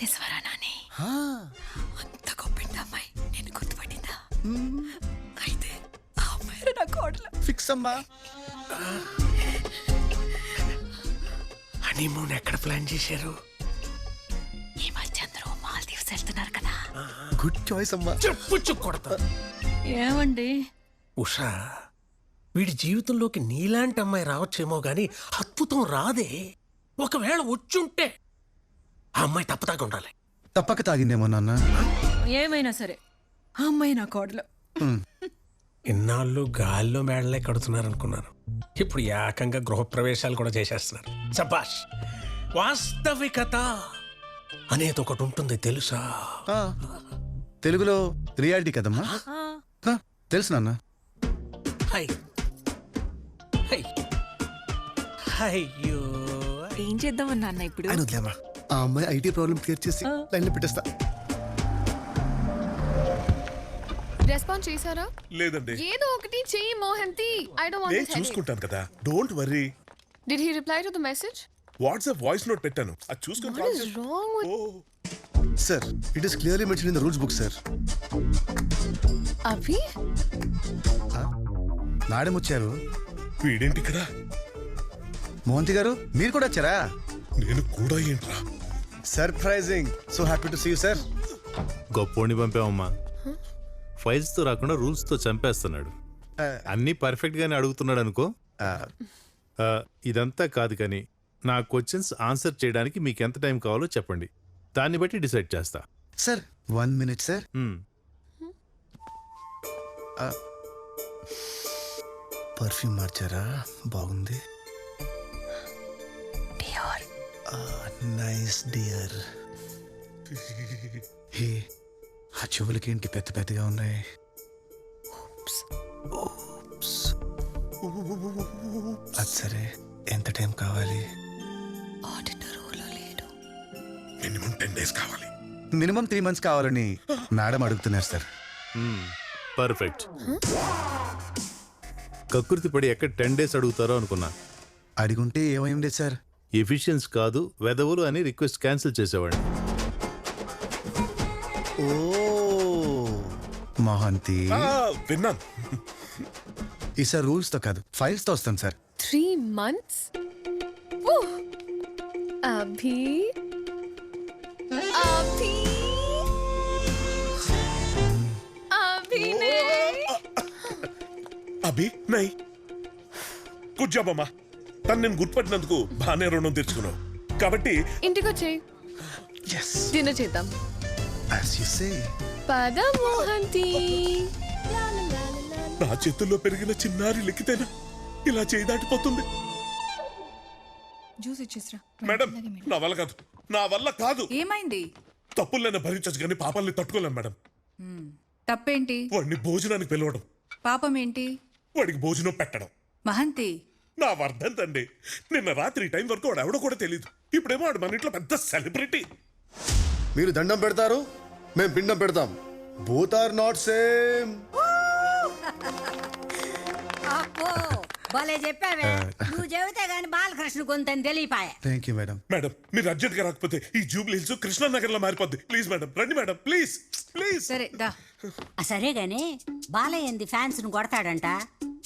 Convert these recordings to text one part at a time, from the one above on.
నిజవరా నాని అంత గొప్పింది అమ్మాయి నేను గుర్తుపట్టిందా? అయితే ఆ అమ్మాయి నా కోడలు. ఫిక్స్ అమ్మా. హనీమూన్ ఎక్కడ ప్లాన్ చేశారు? ఈ మధ్య అందరూ మాల్దీవ్స్ వెళ్తున్నారు కదా. గుడ్ చాయిస్ అమ్మా. చెప్పు కొడతా ఏమండి? ఉషా వీడి జీవితంలోకి నీలాంటి అమ్మాయి రావచ్చేమో గాని అద్భుతం రాదే. ఒకవేళ వచ్చుంటే ఆ అమ్మాయి తప్పదాకా ఉండాలి. తప్పక తాగిందేమో నాన్న. ఏమైనా సరే ఆ అమ్మాయి నా కోడలు. ఇన్నాళ్ళు గాల్లో మేడలే కడుతున్నారనుకున్నాను. ఇప్పుడు ఏకంగా గృహప్రవేశాలు కూడా చేసేస్తున్నారు. సబాష్ వాస్తవికత అనేది ఒకటి ఉంటుంది తెలుసా? ఆ, తెలుగులో రియాలిటీ కదమ్మా? ఆ, తెలుసు నాన్న. హై. హై. అయ్యో ఏం చేద్దామని నాన్న ఇప్పుడు? ఆయన వదిలేమ్మా. ఆ అమ్మాయి ఐటీ ప్రాబ్లం క్లియర్ చేసి లైన్లో పెట్టేస్తా. రెస్పాన్స్ చేశారా? లేదండి. ఏదో ఒకటి చెయ్యి మోహంతి. ఐ డోంట్ నేను వాంట్ చూసుకుంటాను కదా. Don't worry did he reply to the message WhatsApp voice note పెట్టాను. అది చూసుకొని what is. Wrong with oh sir it is clearly mention in the rules book sir Abhi madam వచ్చారు? వీడేంటి ఇక్కడ? మోహంతి గారు మీరు కూడా వచ్చారా? నేను కూడా ఏంట్రా? Surprising so happy to see you sir గొప్పోడిని పంపామమ్మా ఫైల్స్తో రాకుండా రూల్స్తో చంపేస్తున్నాడు. అన్నీ పర్ఫెక్ట్ గానే అడుగుతున్నాడు అనుకో. ఇదంతా కాదు కానీ నా క్వశ్చన్స్ ఆన్సర్ చేయడానికి మీకు ఎంత టైం కావాలో చెప్పండి. దాన్ని బట్టి డిసైడ్ చేస్తా. Sir one minute sir. Perfume మార్చారా? బాగుంది. Nice dear. హే ఆ చెవులకి ఏంటి పెద్ద పెద్దగా ఉన్నాయి? Oops. అది సరే ఎంత టైం కావాలి? ఆడిటర్ రూల్లో లేడు. మినిమం టెన్ డేస్ కావాలి. మినిమం త్రీ మంత్స్ కావాలని మేడం అడుగుతున్నారు సార్. పర్ఫెక్ట్ కకృతి పడి ఎక్కడ టెన్ డేస్ అడుగుతారో అనుకున్నా. అడిగుంటే ఏమైంది సార్? ఎఫిషియన్స్ కాదు వెదవులు అని రిక్వెస్ట్ క్యాన్సిల్ చేసేవాడిని. ఓ మహాంతి. విన్నాను. ఈసారి రూల్స్తో కాదు ఫైల్స్తో వస్తాను సార్. Three months? అభి? అభి? అభి నై. గుడ్ జాబ్ అమ్మా. తను నేను గుర్తుపట్టినందుకు బాగానే రుణం తెచ్చుకున్నావు కాబట్టి ఇంటికి వచ్చేయ్ డిన్నర్ చేద్దాం. పద మోహంతి నా చేతుల్లో పెరిగిన చిన్నారి లిక్కితేనా ఇలా చేయి దాటిపోతుంది. జ్యూస్ ఇచ్చేసిరా. మేడం నా వల్ల కాదు. నా వల్ల కాదు. ఏమైంది? తప్పులైనా భరించచ్చు కానీ పాపాలని తట్టుకోలేను మేడం. తప్పేంటి? వాడిని భోజనానికి పిలవడం. పాపం ఏంటి వాడికి భోజనం పెట్టడం. మహంతి నా వర్ధంతండి. నిన్న రాత్రి టైం వరకు వాడు ఎవడో కూడా తెలియదు ఇప్పుడేమో వాడు మన ఇంట్లో పెద్ద సెలబ్రిటీ. మీరు దండం పెడతారు? మేము పిండం పెడతాం. బోత్ ఆర్ నాట్ సేమ్ భలే చెప్పావే. నువ్వు చెబితే గాని బాలకృష్ణ కొంత తెలియపాయే. థ్యాంక్ యూ మేడం మేడం మీరు అర్జెంట్గా రాకపోతే ఈ జూబ్లీ హిల్స్ కృష్ణానగర్లో మారిపోద్ది. ప్లీజ్ మేడం రండి మేడం ప్లీజ్ ప్లీజ్. సరే దా. ఆ, సరే గాని బాలయ్యంది ఫ్యాన్స్ను కొడతాడంట?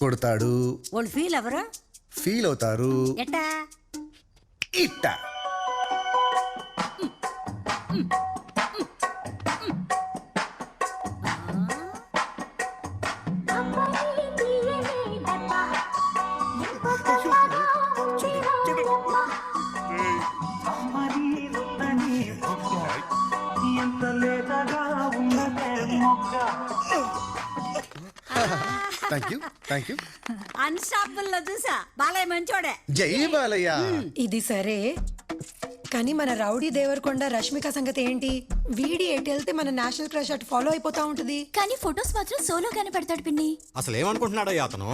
కొడతాడు. వాళ్ళు ఫీల్ ఎవరు? ఫీల్ అవుతారు. ఎట్టా? ఇట్ట. థ్యాంక్ యూ థ్యాంక్ యూ చూసా బాలయ్య మంచోడే జై బాలయ్య ఇది సరే కానీ మన రౌడీ దేవరకొండ రష్మిక సంగతి ఏంటి వీడి ఎటు వెళ్తే మన నేషనల్ క్రష్ అటు ఫాలో అయిపోతా ఉంటది కానీ ఫొటోస్ మాత్రం సోలోగానే పెడతాడు పిన్ని అసలు ఏమనుకుంటున్నాడో అతను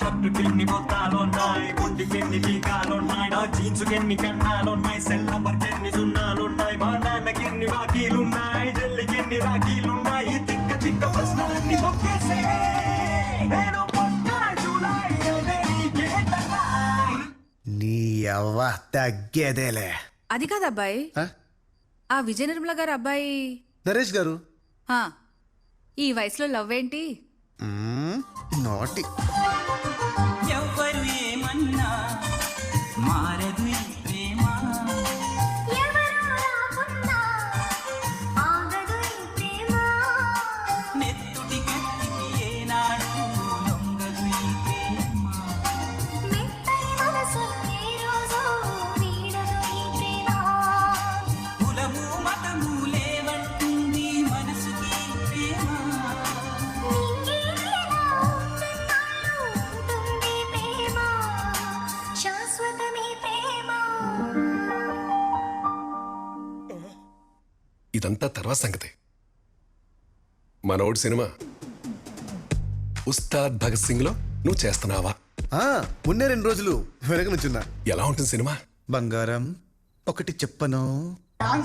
షర్టుకి ఎన్ని బొత్తాలున్నాయి గుండెకి ఎన్ని టీకాలున్నాయి నా జీన్స్ జీన్సుకి ఎన్ని కన్నాలున్నాయి సెల్ నంబర్ నంబర్కి ఎన్ని సున్నాలున్నాయి మా నాన్నకి ఎన్ని బాకీలున్నాయి జల్లికి ఎన్ని ఉన్నాయి తిక్క తిక్క ప్రశ్నలన్నీ ఒక్కేసే అది కాదు అబ్బాయి. ఆ? విజయ నిర్మల గారు అబ్బాయి. నరేష్ గారు? ఈ వయసులో లవ్ ఏంటి? నోటి. ఎవ్వరు ఏమన్నా మారదు తర్వాత సంగతి. మనోడు సినిమా. ఉస్తాద్ భగత్ సింగ్లో నువ్వు చేస్తున్నావా? ఆ, మొన్నే రెండు రోజులు వెనక నుంచున్నా. ఎలా ఉంటుంది సినిమా? బంగారం ఒకటి చెప్పను. ఐ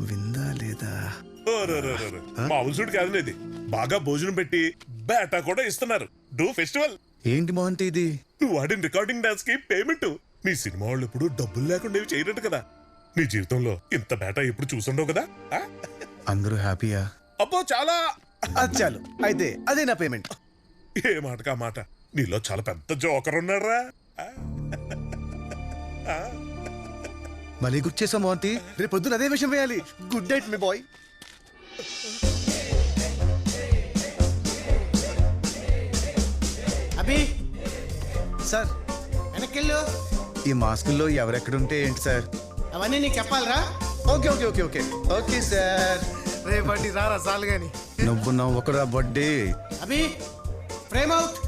విందా లేదా? ఓరోరోరోరో. మామూలు సుడు కాదు ఇది బాగా భోజనం పెట్టి బేటా కూడా ఇస్తున్నారు. డూ ఫెస్టివల్. ఏంటి మోహంతి ఇది? నువ్వు వాడిన రికార్డింగ్ డాన్స్కి పేమెంట్. నీ సినిమా వాళ్ళు ఇప్పుడు డబ్బులు లేకుండా ఇవి చేయరట కదా. నీ జీవితంలో ఇంత బేటా ఎప్పుడు చూసుండవు కదా? ఆ? అందరూ హ్యాపీయా? అబ్బో చాలా. చాలు. అయితే అదే నా పేమెంట్. ఏ మాటకా మాట? నీలో చాలా పెద్ద జోకర్ ఉన్నారా మళ్ళీ గుర్తు చేసాం మోహంతి. రేపు పొద్దున అదే విషయం వేయాలి. గుడ్ నైట్ మీ బాయ్ అభి సార్ వెనకెళ్ళు ఈ మాస్కుల్లో ఎవరెక్కడుంటే ఏంటి సార్? అవన్నీ నీకు చెప్పాలరా? Okay okay okay okay. Okay sir. రేపటి రారా చాలు గాని. నువ్వు నవ్వకురా బడ్డీ. Abhi frame out.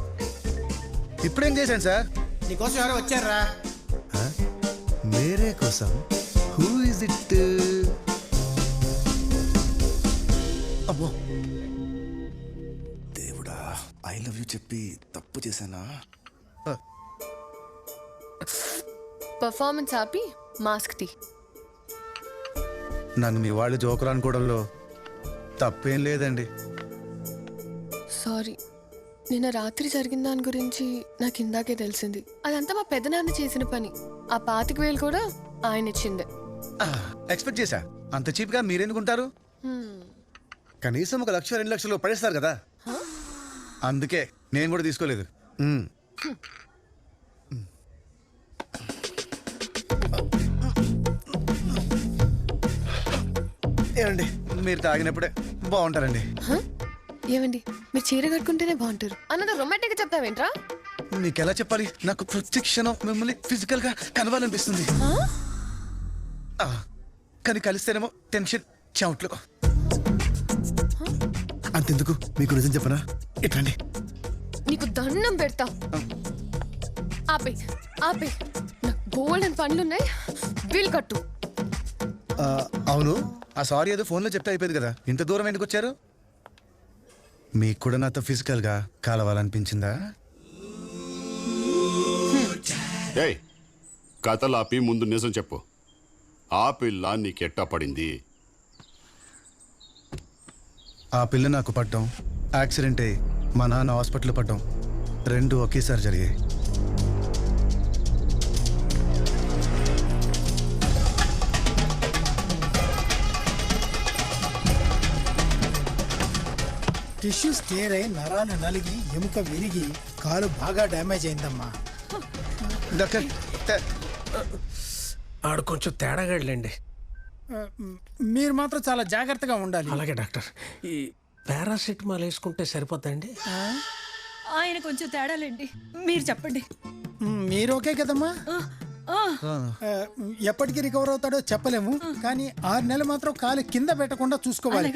ఇప్పుడేం చేశాను సార్? నీకోసం ఎవరో వచ్చారా మేరే కోసం హూ ఇస్ ఇట్ అమ్మో. దేవుడా ఐ లవ్ యూ చెప్పి తప్పు చేశానా? పర్ఫార్మెన్స్ ఆపి మాస్క్ తీ. నన్ను మీ వాళ్ళు జోకులు అనుకోవడంలో తప్పేం లేదండి. సారీ నిన్న రాత్రి జరిగిన దాని గురించి నాకు ఇందాకే తెలిసింది. అదంతా మా పెదనాన్న చేసిన పని. ఆ పాతిక వేలు కూడా ఆయన ఇచ్చిందే. ఎక్స్పెక్ట్ చేశా? అంత చీప్గా మీరెందుకుంటారు? కనీసం ఒక లక్ష రెండు లక్షలు పడేస్తారు కదా? అందుకే నేను కూడా తీసుకోలేదు. మ్మ్. ఏమండి మీరు తాగినప్పుడే బాగుంటారండి. హ? ఏమండి? మీరు చీర కట్టుకుంటేనే బాగుంటారు. అన్నది రొమాంటిక్ చెప్తావేంట్రా? మీకు ఎలా చెప్పాలి? నాకు ప్రతి క్షణం మిమ్మల్ని ఫిజికల్గా కలవాలనిపిస్తుంది. ఆ, కానీ కలిస్తేనేమో టెన్షన్ చెమట్లు. అంతెందుకు? మీకు నిజం చెప్పనా? ఇట్రండి నీకు దండం పెడతా. ఆపే ఆపే. నాకు బోల్డెన్ పనులున్నాయి బిల్ కట్టు. ఆ, అవును. ఆ సారీ ఏదో ఫోన్లో చెప్తే అయిపోయింది కదా. ఇంత దూరం ఎందుకు వచ్చారు? మీకు కూడా నాతో ఫిజికల్గా కలవాలనిపించిందా? ఏయ్ కథలాపి ముందు నిజం చెప్పు. ఆ పిల్ల నీకెట్టా పడింది? ఆ పిల్ల నాకు పడ్డం. యాక్సిడెంట్ అయ్యి మా నాన్న హాస్పిటల్ పడ్డం. రెండు ఒకేసారి జరిగాయి. టిష్యూస్ టేర్ అయి నరాలు నలిగి ఎముక విరిగి కాలు బాగా డ్యామేజ్ అయిందమ్మా. డాక్టర్ ఆడు కొంచెం తేడాగాడులేండి. మీరు మాత్రం చాలా జాగ్రత్తగా ఉండాలి. అలాగే డాక్టర్. ఈ పారాసిటమాల్ వేసుకుంటే సరిపోద్దండి ఆయన కొంచెం తేడాలండి. మీరు చెప్పండి. మీరు ఓకే కదమ్మా? ఎప్పటికి రికవర్ అవుతాడో చెప్పలేము కానీ ఆరు నెలలు మాత్రం కాలు కింద పెట్టకుండా చూసుకోవాలి.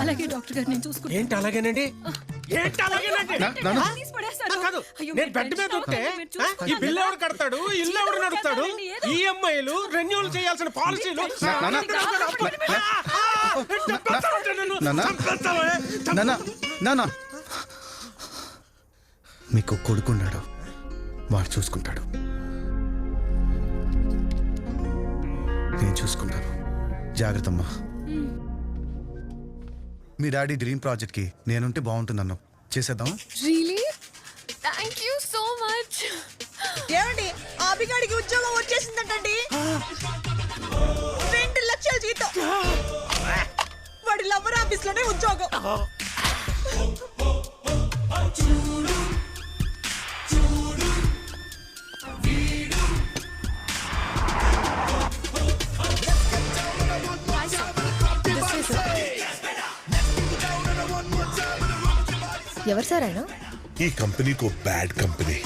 అలాగే డాక్టర్ గారు నేను చూసుకుంటాను. ఏంటి అలాగేనండి? ఏంటి కాదు. నేను బెడ్ మీద ఉంటే. ఈ ఎవడు కడతాడు? ఇల్లు ఎవడు. ఈఎంఐలు రెన్యూల్ చేయాల్సిన పాలసీలు. మీకు కొడుకున్నాడు. వాడు చూసుకుంటాడు. నేను చూసుకుంటాను. జాగ్రత్త అమ్మా మీ డాడీ డ్రీమ్ ప్రాజెక్ట్కి నేనుంటే బాగుంటుందన్నాం. చేసేద్దాం really thank you so much ఏమండి ఆపిగాడికి ఉద్యోగం వచ్చేసిందంటండి. రెండు లక్షల జీతం. వాడి లవర్ ఆఫీస్లోనే ఉద్యోగం. ఎవరు సార్ ఆయన? ఈ కంపెనీకి బ్యాడ్ కంపెనీ.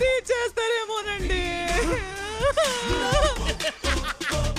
తీర్చేస్తారేమోనండి.